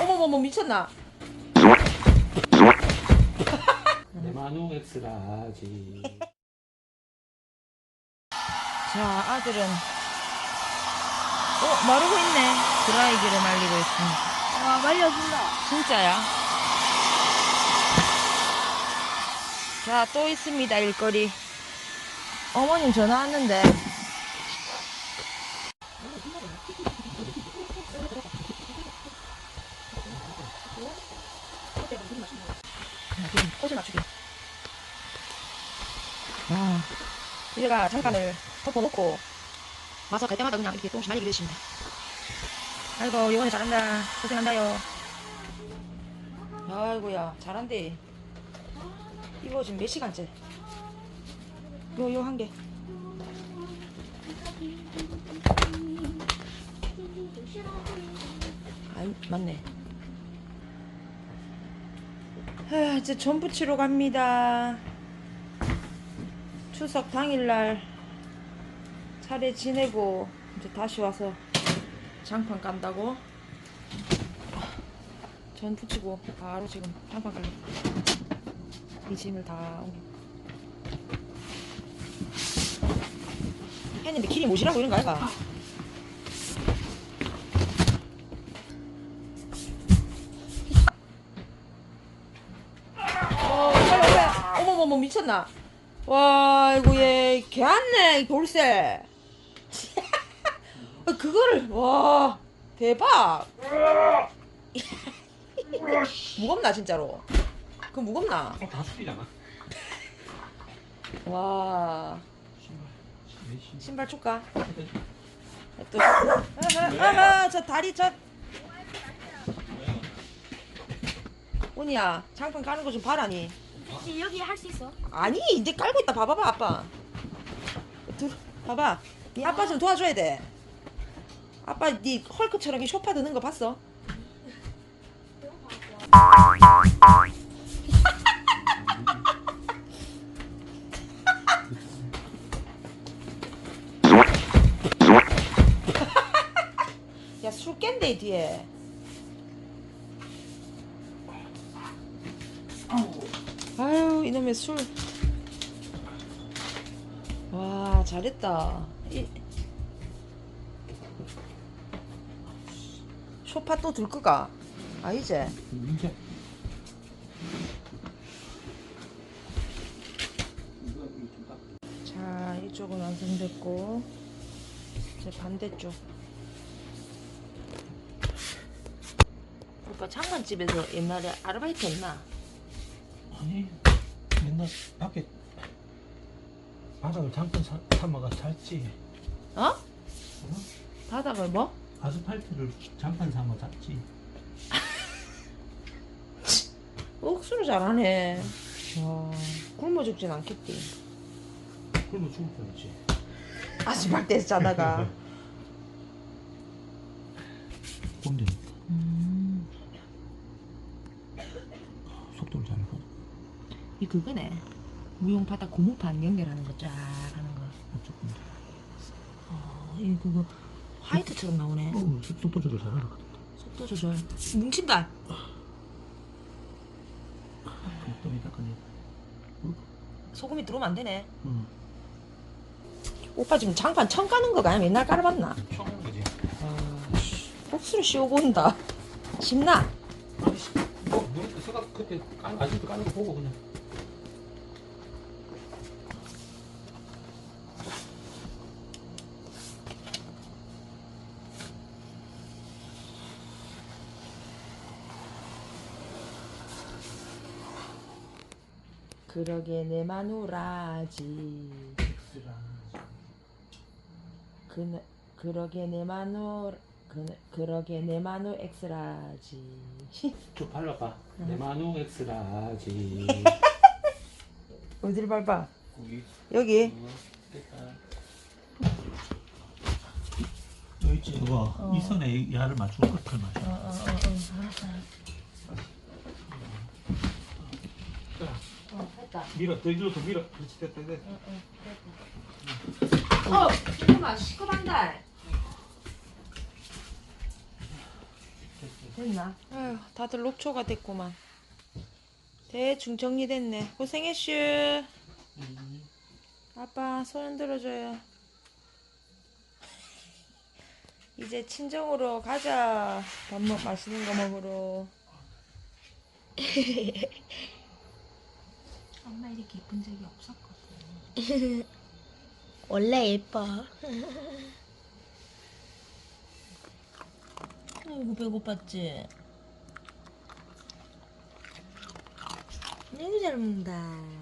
어머머머 미쳤나? 네마누 엑스라지. 자 아들은 어 마르고 있네 드라이기를 말리고 있습니다 와 말려준다. 진짜야 자 또 있습니다 일거리 어머님 전화 왔는데 꽃을 맞추기 아 얘가 잠깐을 덮어놓고 와서 갈 때마다 그냥 이렇게 조금씩 말리게 되십니다. 아이고 요원이 잘한다. 고생한다요. 아이고야 잘한대 이거 지금 몇 시간째? 요 요 한개. 아이 맞네 아, 이제 전 부 치러 갑니다. 추석 당일날 차례 지내고 이제 다시 와서 장판 깐다고? 전 붙이고 바로 지금 장판 깔려. 이 짐을 다 했는데 길이 못이라고 이런 거 아이가 어머머머 미쳤나? 와 아이고 얘 개안네 이 돌쇠. 아, 그거를 와 대박. 무겁나 진짜로? 그 무겁나? 어, 다 술이잖아. 와. 신발. 줄까? 또. 아하, 아하 저 다리 저. 오니야 장판 까는 거 좀 봐라니 이제 여기 할 수 있어? 아니 이제 깔고 있다. 봐봐봐 아빠. 들 봐봐. 네 아빠 좀 도와줘야 돼. 아빠 네 헐크처럼 이 쇼파 드는 거 봤어? 야 술 깬데 뒤에 아유 이놈의 술. 와 잘했다. 이... 소파 또 들 거가? 아 이제 이제. 자 이쪽은 완성됐고 이제 반대쪽. 오빠 창간집에서 옛날에 아르바이트 했나? 아니 맨날 밖에 바닥을 잠깐 사, 삼아가 잤지. 어? 바닥을 뭐? 아스팔트를 잠깐 삼아 잤지. 억수로 잘하네. 와 굶어 죽진 않겠지. 굶어 죽을 뻔했지. 아스팔트에서 자다가. 꼰대 음. 속도를 잘 봐. 이 그거네. 무용 바닥 고무판 연결하는 거 쫙 하는 거. 조금. 어, 이 그거 화이트처럼 나오네. 어, 속도 조절 잘 알아. 속도 조절. 뭉친다. 좀 이따 꺼내. 소금이 들어오면 안 되네. 응. 오빠 지금 장판 처음 까는 거가 아니면 옛날 깔아봤나? 처음 거지. 아, 씨, 복수를 온다. 신나? 아니, 씨, 뭐, 뭐, 그때 깐, 아직도 까는 거 보고 그냥. 그러게 내 마누라지. 그 그러게 내 마누 그 그러게 내 마누 엑스라지. 좀 발라봐. 네마누 엑스라지. 어디를 밟아? 거기. 여기. 어, 됐다. 있지. 이거 이 선에 야를 맞추고 끝을 맞춰. 어, 어, 어, 어, 알았어. 어, 됐다. 밀어, 더 일로 더 밀어. 그렇지, 됐다, 됐다. 어, 잠깐만. 됐어. 됐나? 아휴, 다들 녹초가 됐구만. 대충 정리됐네. 고생했슈. 아빠 손 흔들어줘요. 이제 친정으로 가자. 밥 먹, 맛있는 거 먹으러. 엄마 이렇게 예쁜 적이 없었거든. 원래 예뻐. 아이고 배고팠지? 아이고 잘 먹는다